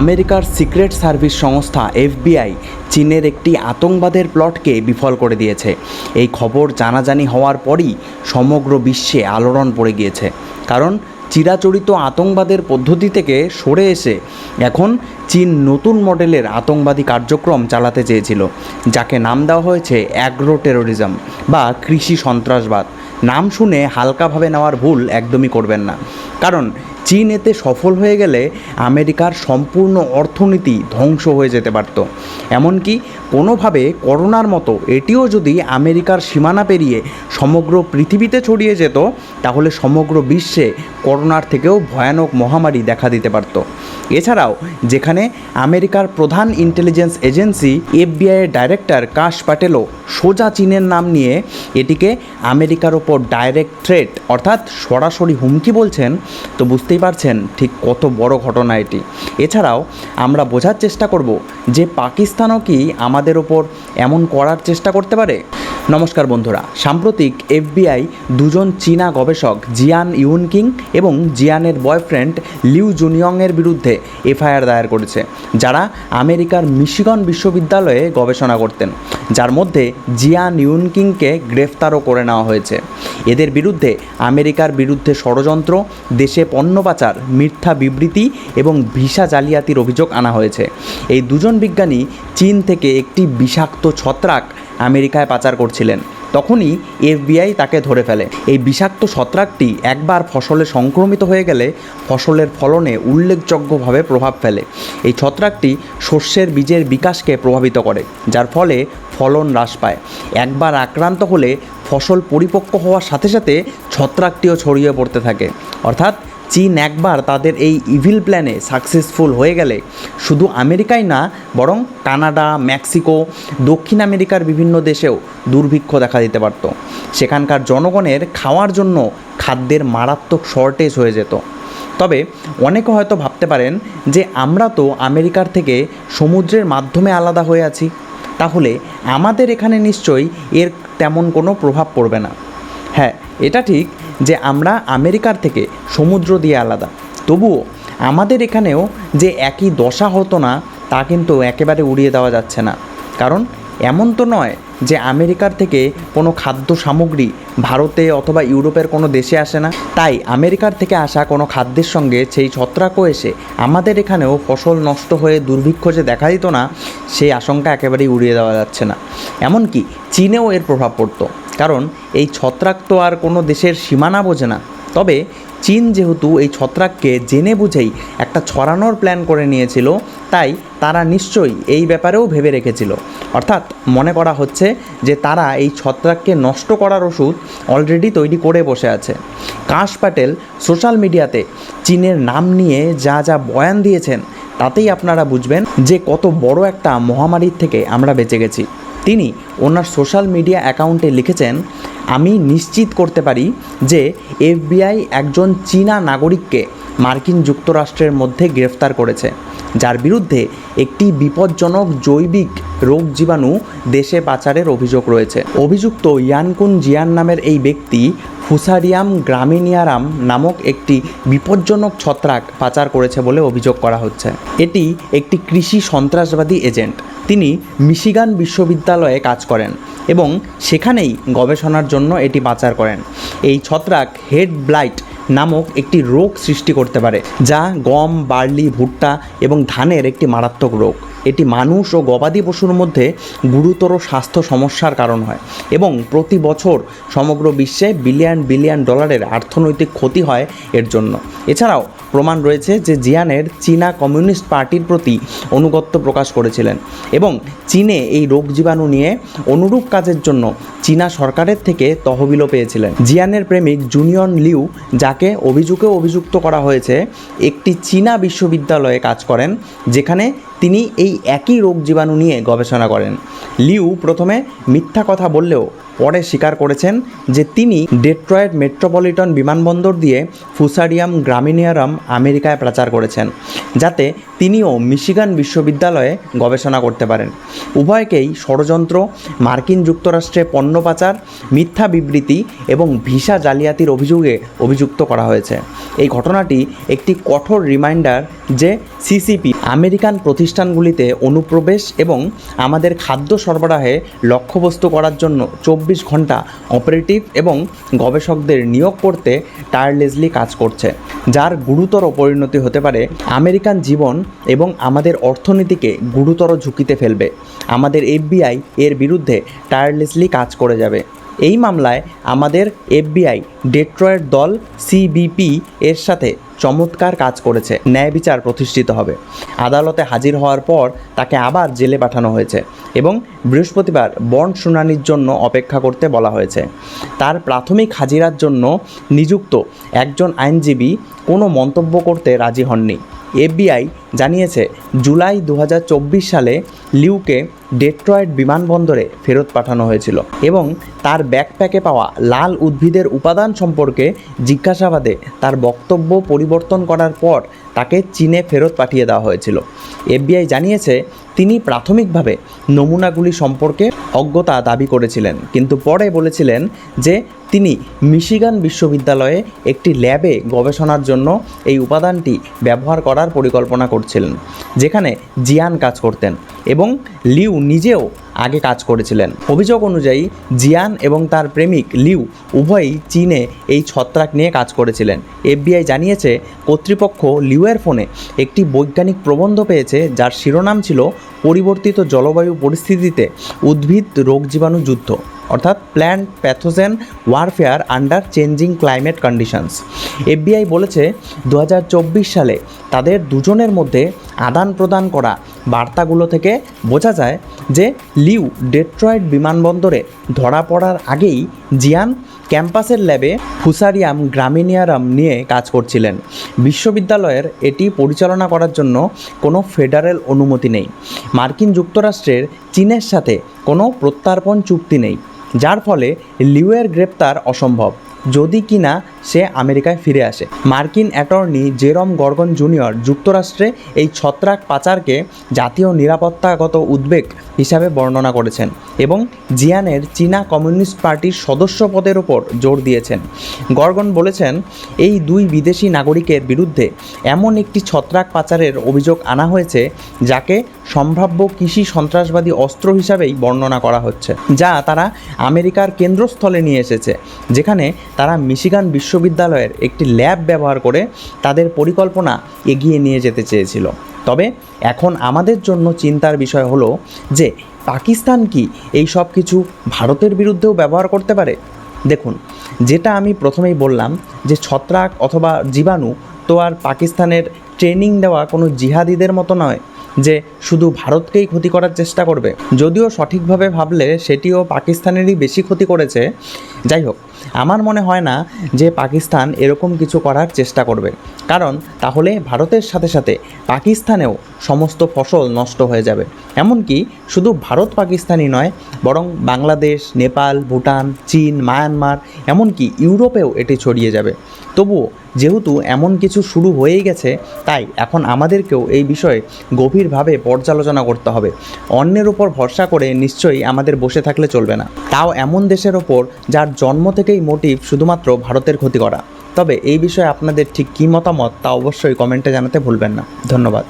আমেরিকার secret service সংস্থা FBI চীনের একটি আতঙ্কবাদের প্লটকে বিফল করে দিয়েছে। এই খবর জানাজানি হওয়ার পরই সমগ্র বিশ্বে আলোড়ন পড়ে গিয়েছে। কারণ চিরাচরিত আতঙ্কবাদের পদ্ধতি থেকে সরে এসে এখন চীন নতুন মডেলের আতঙ্কবাদী কার্যক্রম চালাতে চেয়েছিল, যাকে নাম দেওয়া হয়েছে অ্যাগ্রো টেরোরিজম বা কৃষি সন্ত্রাসবাদ। নাম শুনে হালকাভাবে নেওয়ার ভুল একদমই করবেন না। কারণ চীন এতে সফল হয়ে গেলে আমেরিকার সম্পূর্ণ অর্থনীতি ধ্বংস হয়ে যেতে পারত। এমনকি কোনোভাবে করোনার মতো এটিও যদি আমেরিকার সীমানা পেরিয়ে সমগ্র পৃথিবীতে ছড়িয়ে যেত, তাহলে সমগ্র বিশ্বে করোনার থেকেও ভয়ানক মহামারী দেখা দিতে পারত। এছাড়াও যেখানে আমেরিকার প্রধান ইন্টেলিজেন্স এজেন্সি এফবিআইয়ের ডাইরেক্টর কাশ প্যাটেলও সোজা চীনের নাম নিয়ে এটিকে আমেরিকার ওপর ডাইরেক্ট থ্রেট অর্থাৎ সরাসরি হুমকি বলছেন, তো বুঝতেই পারছেন ঠিক কত বড় ঘটনা এটি। এছাড়াও আমরা বোঝার চেষ্টা করব যে পাকিস্তানও কি আমাদের ওপর এমন করার চেষ্টা করতে পারে? নমস্কার বন্ধুরা, সাম্প্রতিক এফবিআই দুজন চীনা গবেষক জিয়ান ইউনকিং এবং জিয়ানের বয়ফ্রেন্ড লিউ জুনিয়ংয়ের বিরুদ্ধে এফআইআর দায়ের করেছে, যারা আমেরিকার মিশিগন বিশ্ববিদ্যালয়ে গবেষণা করতেন, যার মধ্যে জিয়ান ইউনকিংকে গ্রেফতারও করে নেওয়া হয়েছে। এদের বিরুদ্ধে আমেরিকার বিরুদ্ধে ষড়যন্ত্র, দেশে পণ্য পাচার, মিথ্যা বিবৃতি এবং ভিসা জালিয়াতির অভিযোগ আনা হয়েছে। এই দুজন বিজ্ঞানী চীন থেকে একটি বিষাক্ত ছত্রাক আমেরিকায় পাচার করছিলেন। তখনই এফবিআই তাকে ধরে ফেলে। এই বিষাক্ত ছত্রাকটি একবার ফসলে সংক্রমিত হয়ে গেলে ফসলের ফলনে উল্লেখযোগ্যভাবে প্রভাব ফেলে। এই ছত্রাকটি শস্যের বীজের বিকাশকে প্রভাবিত করে, যার ফলে ফলন হ্রাস পায়। একবার আক্রান্ত হলে ফসল পরিপক্ক হওয়ার সাথে সাথে ছত্রাকটিও ছড়িয়ে পড়তে থাকে। অর্থাৎ চীন একবার তাদের এই ইভিল প্ল্যানে সাকসেসফুল হয়ে গেলে। শুধু আমেরিকায় না, বরং কানাডা, মেক্সিকো, দক্ষিণ আমেরিকার বিভিন্ন দেশেও দুর্ভিক্ষ দেখা দিতে পারত। সেখানকার জনগণের খাওয়ার জন্য খাদ্যের মারাত্মক শর্টেজ হয়ে যেত। তবে অনেকে হয়তো ভাবতে পারেন যে, আমরা তো আমেরিকার থেকে সমুদ্রের মাধ্যমে আলাদা হয়ে আছি। তাহলে আমাদের এখানে নিশ্চয়ই এর তেমন কোনো প্রভাব পড়বে না। হ্যাঁ এটা ঠিক যে আমরা আমেরিকার থেকে সমুদ্র দিয়ে আলাদা। তবুও আমাদের এখানেও যে একই দশা হতো না, তা কিন্তু একেবারে উড়িয়ে দেওয়া যাচ্ছে না। কারণ এমন তো নয় যে আমেরিকার থেকে কোনো খাদ্য সামগ্রী ভারতে অথবা ইউরোপের কোনো দেশে আসে না। তাই আমেরিকার থেকে আসা কোনো খাদ্যের সঙ্গে সেই ছত্রাকও এসে আমাদের এখানেও ফসল নষ্ট হয়ে দুর্ভিক্ষ যে দেখা দিত না, সেই আশঙ্কা একেবারেই উড়িয়ে দেওয়া যাচ্ছে না। এমনকি চীনেও এর প্রভাব পড়তো। কারণ এই ছত্রাক তো আর কোনো দেশের সীমানা বোঝে না। তবে চীন যেহেতু এই ছত্রাককে জেনে বুঝেই একটা ছড়ানোর প্ল্যান করে নিয়েছিল, তাই তারা নিশ্চয়ই এই ব্যাপারেও ভেবে রেখেছিল। অর্থাৎ মনে করা হচ্ছে যে তারা এই ছত্রাককে নষ্ট করার ওষুধ অলরেডি তৈরি করে বসে আছে। কাশ প্যাটেল সোশ্যাল মিডিয়াতে চীনের নাম নিয়ে যা যা বয়ান দিয়েছেন, তাতেই আপনারা বুঝবেন যে কত বড় একটা মহামারীর থেকে আমরা বেঁচে গেছি। তিনি ওনার সোশ্যাল মিডিয়া অ্যাকাউন্টে লিখেছেন, আমি নিশ্চিত করতে পারি যে এফবিআই একজন চীনা নাগরিককে মার্কিন যুক্তরাষ্ট্রের মধ্যে গ্রেফতার করেছে, যার বিরুদ্ধে একটি বিপজ্জনক জৈবিক রোগ জীবাণু দেশে পাচারের অভিযোগ রয়েছে। অভিযুক্ত ইয়ানকুন জিয়ান নামের এই ব্যক্তি ফুসারিয়াম গ্রামিনিয়ারাম নামক একটি বিপজ্জনক ছত্রাক পাচার করেছে বলে অভিযোগ করা হচ্ছে। এটি একটি কৃষি সন্ত্রাসবাদী এজেন্ট। তিনি মিশিগান বিশ্ববিদ্যালয়ে কাজ করেন এবং সেখানেই গবেষণার জন্য এটি পাচার করেন। এই ছত্রাক হেড ব্লাইট নামক একটি রোগ সৃষ্টি করতে পারে, যা গম, বার্লি, ভুট্টা এবং ধানের একটি মারাত্মক রোগ। এটি মানুষ ও গবাদি পশুর মধ্যে গুরুতর স্বাস্থ্য সমস্যার কারণ হয় এবং প্রতি বছর সমগ্র বিশ্বে বিলিয়ন বিলিয়ন ডলারের অর্থনৈতিক ক্ষতি হয় এর জন্য। এছাড়াও প্রমাণ রয়েছে যে জিয়ানের চীনা কমিউনিস্ট পার্টির প্রতি অনুগত্য প্রকাশ করেছিলেন এবং চীনে এই রোগ জীবাণু নিয়ে অনুরূপ কাজের জন্য চীনা সরকারের থেকে তহবিলও পেয়েছিলেন। জিয়ানের প্রেমিক জুনিয়ন লিউ, যাকে অভিযোগে অভিযুক্ত করা হয়েছে, একটি চীনা বিশ্ববিদ্যালয়ে কাজ করেন, যেখানে তিনি এই একই রোগ জীবাণু নিয়ে গবেষণা করেন। লিউ প্রথমে মিথ্যা কথা বললেও পরে স্বীকার করেছেন যে তিনি ডেট্রয়েড মেট্রোপলিটন বিমানবন্দর দিয়ে ফুসারিয়াম গ্রামিনিয়ারাম আমেরিকায় প্রচার করেছেন, যাতে তিনিও মিশিগান বিশ্ববিদ্যালয়ে গবেষণা করতে পারেন। উভয়কেই ষড়যন্ত্র, মার্কিন যুক্তরাষ্ট্রে পণ্য পাচার, মিথ্যা বিবৃতি এবং ভিসা জালিয়াতির অভিযোগে অভিযুক্ত করা হয়েছে। এই ঘটনাটি একটি কঠোর রিমাইন্ডার যে সিসিপি আমেরিকান প্রতিষ্ঠানগুলিতে অনুপ্রবেশ এবং আমাদের খাদ্য সরবরাহে লক্ষ্যবস্তু করার জন্য চব্বিশ ঘণ্টা অপারেটিভ এবং গবেষকদের নিয়োগ করতে টায়ারলেসলি কাজ করছে, যার গুরুতর পরিণতি হতে পারে আমেরিকান জীবন এবং আমাদের অর্থনীতিকে গুরুতর ঝুঁকিতে ফেলবে। আমাদের এফবিআই এর বিরুদ্ধে টায়ারলেসলি কাজ করে যাবে। এই মামলায় আমাদের এফবিআই ডেট্রয়েড দল সিবিপি এর সাথে চমৎকার কাজ করেছে, ন্যায় বিচার প্রতিষ্ঠিত হবে। আদালতে হাজির হওয়ার পর তাকে আবার জেলে পাঠানো হয়েছে এবং বৃহস্পতিবার বন্ড শুনানির জন্য অপেক্ষা করতে বলা হয়েছে। তার প্রাথমিক হাজিরার জন্য নিযুক্ত একজন আইনজীবী কোনো মন্তব্য করতে রাজি হননি। এফবিআই জানিয়েছে, জুলাই দু হাজার চব্বিশ সালে লিউকে ডেট্রয়েড বিমানবন্দরে ফেরত পাঠানো হয়েছিল এবং তার ব্যাকপ্যাকে পাওয়া লাল উদ্ভিদের উপাদান সম্পর্কে জিজ্ঞাসাবাদে তার বক্তব্য পরিবর্তন করার পর তাকে চীনে ফেরত পাঠিয়ে দেওয়া হয়েছিল। এফবিআই জানিয়েছে, তিনি প্রাথমিকভাবে নমুনাগুলি সম্পর্কে অজ্ঞতা দাবি করেছিলেন, কিন্তু পরে বলেছিলেন যে তিনি মিশিগান বিশ্ববিদ্যালয়ে একটি ল্যাবে গবেষণার জন্য এই উপাদানটি ব্যবহার করার পরিকল্পনা করছিলেন, যেখানে জিয়ান কাজ করতেন এবং লিউ নিজেও আগে কাজ করেছিলেন। অভিযোগ অনুযায়ী, জিয়ান এবং তার প্রেমিক লিউ উভয়ই চীনে এই ছত্রাক নিয়ে কাজ করেছিলেন। এফবিআই জানিয়েছে, কর্তৃপক্ষ লিউয়ের ফোনে একটি বৈজ্ঞানিক প্রবন্ধ পেয়েছে যার শিরোনাম ছিল, পরিবর্তিত জলবায়ু পরিস্থিতিতে উদ্ভিদ রোগ জীবাণু যুদ্ধ, অর্থাৎ plant pathogen warfare under changing climate conditions. FBI বলেছে দু হাজার চব্বিশ সালে তাদের দুজনের মধ্যে আদান প্রদান করা বার্তাগুলো থেকে বোঝা যায় যে লিউ ডেট্রয়েড বিমানবন্দরে ধরা পড়ার আগেই জিয়ান ক্যাম্পাসের ল্যাবে ফুসারিয়াম গ্রামিনিয়ারাম নিয়ে কাজ করছিলেন। বিশ্ববিদ্যালয়ের এটি পরিচালনা করার জন্য কোনো ফেডারেল অনুমতি নেই। মার্কিন যুক্তরাষ্ট্রের চীনের সাথে কোনো প্রত্যার্পণ চুক্তি নেই, যার ফলে লিউয়ের গ্রেপ্তার অসম্ভব। যদি কিনা সে আমেরিকায় ফিরে আসে। মার্কিন অ্যাটর্নি জেরম গর্গন জুনিয়র যুক্তরাষ্ট্রে এই ছত্রাক পাচারকে জাতীয় নিরাপত্তাগত উদ্বেগ হিসাবে বর্ণনা করেছেন এবং জিয়ানের চীনা কমিউনিস্ট পার্টির সদস্য পদের ওপর জোর দিয়েছেন। গর্গন বলেছেন, এই দুই বিদেশি নাগরিকের বিরুদ্ধে এমন একটি ছত্রাক পাচারের অভিযোগ আনা হয়েছে যাকে সম্ভাব্য কৃষি সন্ত্রাসবাদী অস্ত্র হিসাবেই বর্ণনা করা হচ্ছে, যা তারা আমেরিকার কেন্দ্রস্থলে নিয়ে এসেছে, যেখানে তারা মিশিগান বিশ্ববিদ্যালয়ের একটি ল্যাব ব্যবহার করে তাদের পরিকল্পনা এগিয়ে নিয়ে যেতে চেয়েছিল। তবে এখন আমাদের জন্য চিন্তার বিষয় হলো যে, পাকিস্তান কি এই সব কিছু ভারতের বিরুদ্ধেও ব্যবহার করতে পারে? দেখুন, যেটা আমি প্রথমেই বললাম যে, ছত্রাক অথবা জীবাণু তো আর পাকিস্তানের ট্রেনিং দেওয়া কোনো জিহাদিদের মতো নয়। যে শুধু ভারতকেই ক্ষতি করার চেষ্টা করবে। যদিও সঠিকভাবে ভাবলে সেটিও পাকিস্তানেরই বেশি ক্ষতি করেছে। যাই হোক, আমার মনে হয় না যে পাকিস্তান এরকম কিছু করার চেষ্টা করবে। কারণ তাহলে ভারতের সাথে সাথে পাকিস্তানেও সমস্ত ফসল নষ্ট হয়ে যাবে। এমনকি শুধু ভারত পাকিস্তানই নয়, বরং বাংলাদেশ, নেপাল, ভুটান, চীন, মায়ানমার, এমনকি ইউরোপেও এটি ছড়িয়ে যাবে। তবুও যেহেতু এমন কিছু শুরু হয়েই গেছে, তাই এখন আমাদেরকেও এই বিষয়ে গভীরভাবে পর্যালোচনা করতে হবে। অন্যের ওপর ভরসা করে নিশ্চয়ই আমাদের বসে থাকলে চলবে না। তাও এমন দেশের ওপর যার জন্ম থেকেই মোটিভ শুধুমাত্র ভারতের ক্ষতি করা। তবে এই বিষয়ে আপনাদের ঠিক কী মতামত তা অবশ্যই কমেন্টে জানাতে ভুলবেন না। ধন্যবাদ।